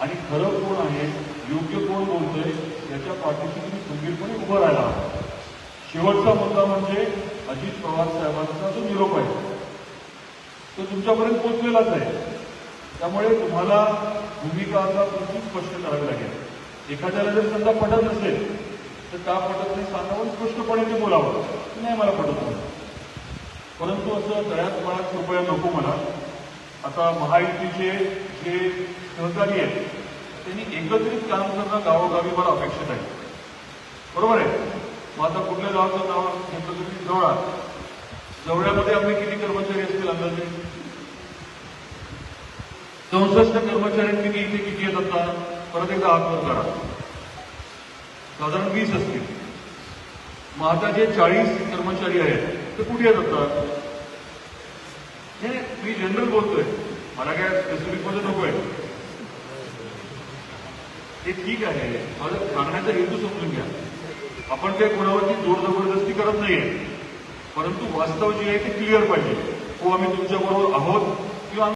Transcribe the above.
आणि खरं कोण आहे योग्य कोण बोलतोय याच्या पाठीशी तुम्ही खंबीरपणे उभं राहायला हवं शेवटचा मुद्दा म्हणजे अजित पवार साहेबांचा जो निरोप आहे तो तुमच्यापर्यंत पोचलेलाच आहे. त्यामुळे तुम्हाला भूमिका आता तुमची स्पष्ट करावी लागेल. एखाद्याला जर समजा पटत नसेल तर का पटत नाही सांगावं स्पष्टपणे ते बोलावं. नाही मला पटत नाही. परंतु असं दळ्यात मळ्यात कृपया नको मला आता महायुतीचे जे सहकारी आहेत त्यांनी एकत्रित काम करणं गावोगावी मला अपेक्षित आहे. बरोबर आहे? मग आता कुठल्या गावाचं नाव घेतलं तुम्ही जवळा जवळ्यामध्ये आपले किती कर्मचारी असतील अंदाजे? चौसष्ट कर्मचाऱ्यांपैकी इथे किती येत आता? परत एकदा हात करा साधारण वीस असतील. मग आता जे चाळीस कर्मचारी आहेत ते कुठे येत असतात जनरल बोलतोय. मला काय स्पेसिफिकमध्ये नकोय. ते ठीक आहे. माझा सांगण्याचा हेतू समजून घ्या. आपण काही कोणावरती जोर जबरदस्ती करत नाहीये. परंतु वास्तव जे आहे ते क्लिअर पाहिजे. हो आम्ही तुमच्याबरोबर आहोत किंवा